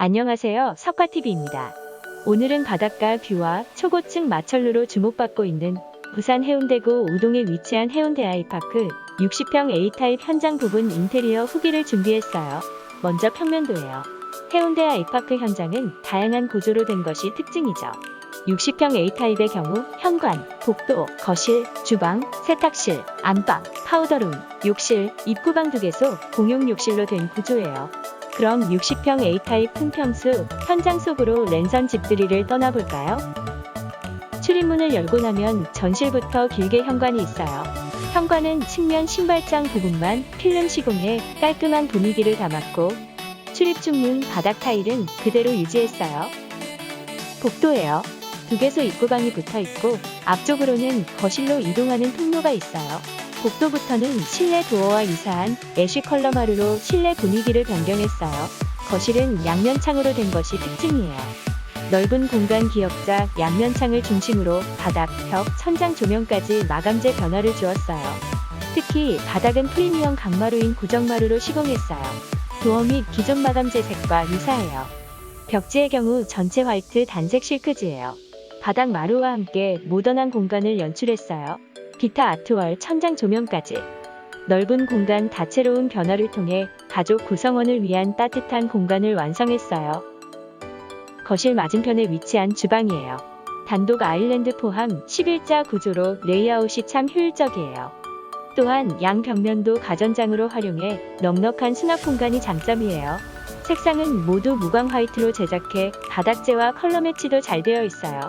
안녕하세요. 석화TV입니다. 오늘은 바닷가 뷰와 초고층 마철로로 주목받고 있는 부산 해운대구 우동에 위치한 해운대 아이파크 60평 A타입 현장 부분 인테리어 후기를 준비했어요. 먼저 평면도예요. 해운대 아이파크 현장은 다양한 구조로 된 것이 특징이죠. 60평 A타입의 경우 현관, 복도, 거실, 주방, 세탁실, 안방, 파우더룸, 욕실, 입구방 두 개소 공용 욕실로 된 구조예요. 그럼 60평 A타입 풍평수 현장 속으로 랜선 집들이를 떠나볼까요? 출입문을 열고 나면 전실부터 길게 현관이 있어요. 현관은 측면 신발장 부분만 필름 시공해 깔끔한 분위기를 담았고 출입중문 바닥 타일은 그대로 유지했어요. 복도예요. 두 개소 입구방이 붙어 있고 앞쪽으로는 거실로 이동하는 통로가 있어요. 복도부터는 실내 도어와 유사한 애쉬 컬러 마루로 실내 분위기를 변경했어요. 거실은 양면 창으로 된 것이 특징이에요. 넓은 공간 기역자 양면 창을 중심으로 바닥, 벽, 천장 조명까지 마감재 변화를 주었어요. 특히 바닥은 프리미엄 강마루인 고정마루로 시공했어요. 도어 및 기존 마감재 색과 유사해요. 벽지의 경우 전체 화이트 단색 실크지예요. 바닥 마루와 함께 모던한 공간을 연출했어요. 기타 아트월 천장 조명까지 넓은 공간 다채로운 변화를 통해 가족 구성원을 위한 따뜻한 공간을 완성했어요. 거실 맞은편에 위치한 주방이에요. 단독 아일랜드 포함 11자 구조로 레이아웃이 참 효율적이에요. 또한 양 벽면도 가전장으로 활용해 넉넉한 수납 공간이 장점이에요. 색상은 모두 무광 화이트로 제작해 바닥재와 컬러 매치도 잘 되어 있어요.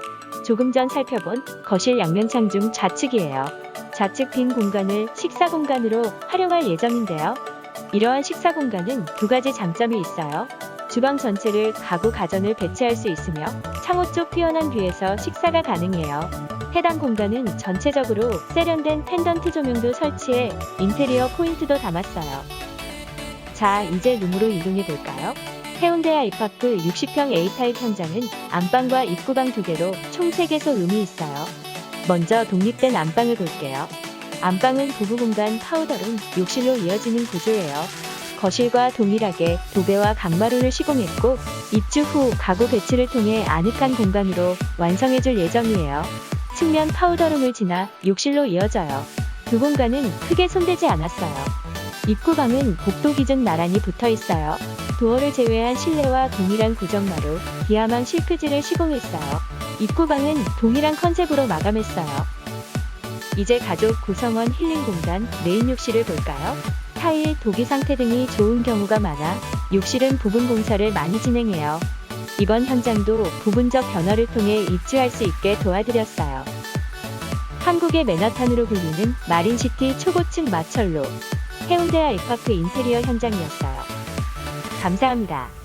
조금 전 살펴본 거실 양면 창 중 좌측이에요. 좌측 빈 공간을 식사 공간으로 활용할 예정인데요. 이러한 식사 공간은 두 가지 장점이 있어요. 주방 전체를 가구 가전을 배치할 수 있으며 창호 쪽 뛰어난 뷰에서 식사가 가능해요. 해당 공간은 전체적으로 세련된 펜던트 조명도 설치해 인테리어 포인트도 담았어요. 자, 이제 룸으로 이동해 볼까요? 해운대 아이파크 60평 A타입 현장은 안방과 입구방 두 개로 총 3개소 룸이 있어요. 먼저 독립된 안방을 볼게요. 안방은 부부 공간 파우더룸, 욕실로 이어지는 구조예요. 거실과 동일하게 도배와 강마루를 시공했고 입주 후 가구 배치를 통해 아늑한 공간으로 완성해줄 예정이에요. 측면 파우더룸을 지나 욕실로 이어져요. 두 공간은 크게 손대지 않았어요. 입구방은 복도 기준 나란히 붙어 있어요. 도어를 제외한 실내와 동일한 구정마루, 디아망 실크지를 시공했어요. 입구방은 동일한 컨셉으로 마감했어요. 이제 가족 구성원 힐링 공간 메인 욕실을 볼까요? 타일, 도기 상태 등이 좋은 경우가 많아 욕실은 부분 공사를 많이 진행해요. 이번 현장도 부분적 변화를 통해 입주할 수 있게 도와드렸어요. 한국의 맨하탄으로 불리는 마린시티 초고층 마철로 해운대 아이파크 인테리어 현장이었어요. 감사합니다.